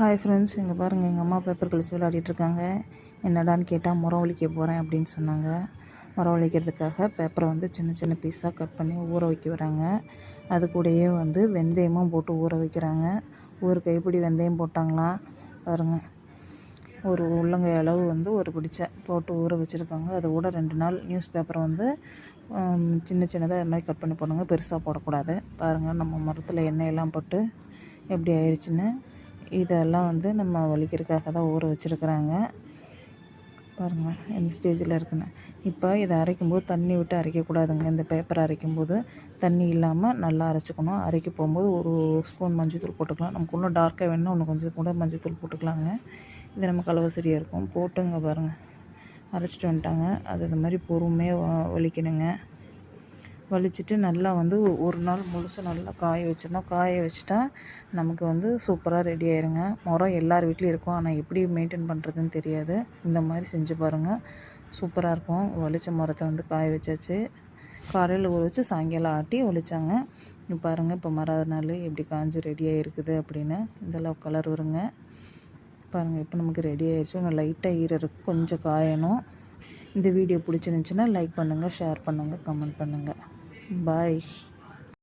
Hi friends இங்கே பாருங்கள் எங்கள் அம்மா பேப்பர் கழிச்சு விளையாடிட்டு இருக்காங்க என்னடான்னு கேட்டால் முறம் ஒழிக்க போகிறேன் அப்படின்னு சொன்னாங்க. முறம் ஒழிக்கிறதுக்காக பேப்பரை வந்து சின்ன சின்ன பீஸாக கட் பண்ணி ஊற வைக்க வராங்க. அது கூடயே வந்து வெந்தயமும் போட்டு ஊற வைக்கிறாங்க. ஒரு கைப்பிடி வெந்தயம் போட்டாங்களா? பாருங்கள் ஒரு உள்ளங்கை அளவு வந்து ஒரு பிடிச்ச போட்டு ஊற வச்சுருக்காங்க. அது கூட ரெண்டு நாள் நியூஸ் பேப்பரை வந்து சின்ன சின்னதாக இது மாதிரி கட் பண்ணி போடுங்க. பெருசாக போடக்கூடாது. பாருங்கள் நம்ம மரத்தில் எண்ணெயெல்லாம் போட்டு எப்படி ஆயிடுச்சுன்னு இதெல்லாம் வந்து நம்ம வலிக்கிறதுக்காக தான் ஊற வச்சுருக்குறாங்க. பாருங்கள் எந்த ஸ்டேஜில் இருக்குன்னு. இப்போ இதை அரைக்கும்போது தண்ணி விட்டு அரைக்கக்கூடாதுங்க. இந்த பேப்பரை அரைக்கும்போது தண்ணி இல்லாமல் நல்லா அரைச்சிக்கணும். அரைக்க போகும்போது ஒரு ஸ்பூன் மஞ்சள்தூள் போட்டுக்கலாம். நமக்கு இன்னும் டார்க்காக வேணும்னா ஒன்று கொஞ்சம் கூட மஞ்சள்தூள் போட்டுக்கலாங்க. இது நம்ம கலவை சரியாக இருக்கும். போட்டுங்க பாருங்கள் அரைச்சிட்டு வந்துட்டாங்க. அது இந்த மாதிரி பொறுமையாக வலிக்கணுங்க. வலிச்சிட்டு நல்லா வந்து ஒரு நாள் முழுசும் நல்லா காய வச்சிடணும். காய வச்சுட்டா நமக்கு வந்து சூப்பராக ரெடி ஆயிருங்க. முறம் எல்லார் வீட்லேயும் இருக்கும். ஆனால் எப்படி மெயின்டைன் பண்ணுறதுன்னு தெரியாது. இந்த மாதிரி செஞ்சு பாருங்கள் சூப்பராக இருக்கும். வலிச்ச மரத்தை வந்து காய வச்சாச்சு. காலையில் ஊற வச்சு சாயங்காலம் ஆட்டி ஒழிச்சாங்க இப்போ பாருங்கள் இப்போ மறாத நாள் எப்படி காஞ்சி ரெடியாக இருக்குது அப்படின்னு. இதெல்லாம் கலர் வருங்க. பாருங்கள் இப்போ நமக்கு ரெடி ஆயிடுச்சு இன்னும் லைட்டாக ஈரருக்கு கொஞ்சம் காயணும். இந்த வீடியோ பிடிச்சிருந்துச்சின்னா லைக் பண்ணுங்கள் ஷேர் பண்ணுங்கள் கமெண்ட் பண்ணுங்கள் Bye.